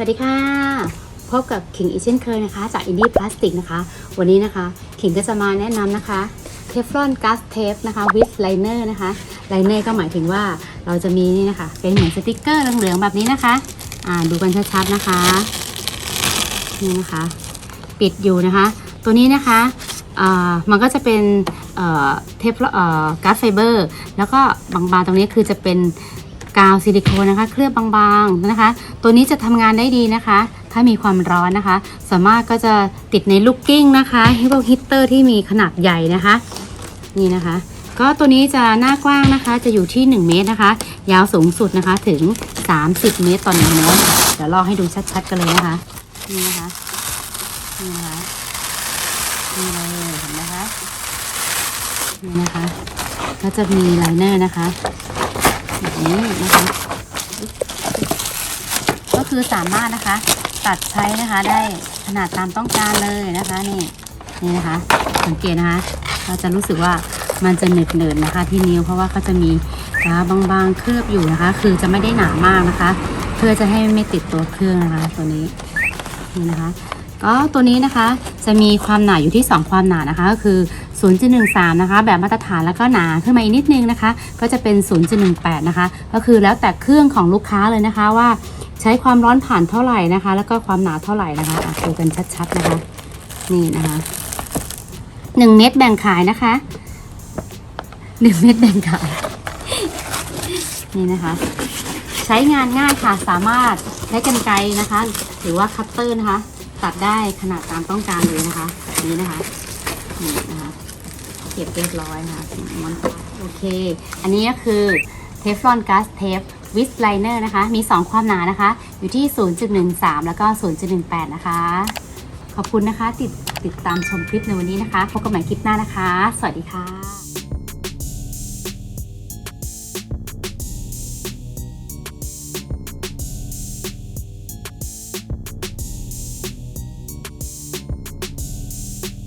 สวัสดีค่ะ พบกับขิงอีกเช่นเคยนะคะ จากอินดี้พลาสติกนะคะ วันนี้นะคะ ขิงก็จะมาแนะนำนะคะเทฟลอนกัสเทปนะคะวิดไลเนอร์นะคะไลเนอร์ก็หมายถึงว่าเราจะมีนี่นะคะ เป็นเหมือนสติกเกอร์เหลืองๆแบบนี้นะคะ อ่าดูกันชัดๆนะคะ นี่นะคะ ปิดอยู่นะคะ ตัวนี้นะคะอ่ามันก็จะเป็นเอ่อเทปเอ่อก๊าซไฟเบอร์แล้วก็บางๆตรงนี้คือจะเป็น กาวซิลิโคนนะคะ เคลือบบางๆนะคะ ตัวนี้จะทำงานได้ดีนะคะ ถ้ามีความร้อนนะคะ สามารถก็จะติดในลูกกิ้งนะคะฮิวฮิตเตอร์ที่มีขนาดใหญ่นะคะ นี่นะคะ ก็ตัวนี้จะหน้ากว้างนะคะ จะอยู่ที่ 1 เมตรนะคะ ยาวสูงสุดนะคะถึง 30 เมตรต่อหนึ่งเมตรค่ะเดี๋ยวลองให้ดูชัดๆกันเลยนะคะ นี่นะคะ นี่นะคะนี่เลยเห็นไหมคะ นี่นะคะก็จะมีไลเนอร์นะคะ แบบนี้นะคะก็คือสามารถนะคะ ตัดใช้นะคะได้ขนาดตามต้องการเลยนะคะนี่นี่นะคะ สังเกตนะคะเราจะรู้สึกว่ามันจะเหนืดเนิดนะคะ ที่นิ้วเพราะว่าเขาจะมีกาวบางๆเคลือบอยู่นะคะ คือจะไม่ได้หนามากนะคะ เพื่อจะให้ไม่ติดตัวเครื่องนะคะ ตัวนี้นี่นะคะ ก็ตัวนี้นะคะจะมีความหนาอยู่ที่ 2 ความหนานะคะ ก็คือ 0.13 นะคะ แบบมาตรฐานแล้วก็หนาขึ้นมาอีกนิดนึงนะคะ ก็จะเป็น 0.18 นะคะ ก็คือแล้วแต่เครื่องของลูกค้าเลยนะคะว่าใช้ความร้อนผ่านเท่าไหร่นะคะ แล้วก็ความหนาเท่าไหร่นะคะดูกันชัดๆนะคะ นี่นะคะ 1 เม็ดแบ่งขายนะคะ 1 เม็ดแบ่งขาย นี่นะคะ ใช้งานง่ายค่ะสามารถใช้กรรไกรนะคะ หรือว่าคัตเตอร์นะคะ ตัดได้ขนาดตามต้องการเลยนะคะ นี้นะคะนี่นะคะ เรียบร้อยนะคะมันโอเค อันนี้ก็คือเทฟลอนกัสเทปวิสไลเนอร์นะคะ มี 2 ความหนานะคะ อยู่ที่ 0.13 แล้วก็ 0.18 นะคะ ขอบคุณนะคะ ติดติดตามชมคลิปในวันนี้นะคะ พบกันใหม่คลิปหน้านะคะ สวัสดีค่ะ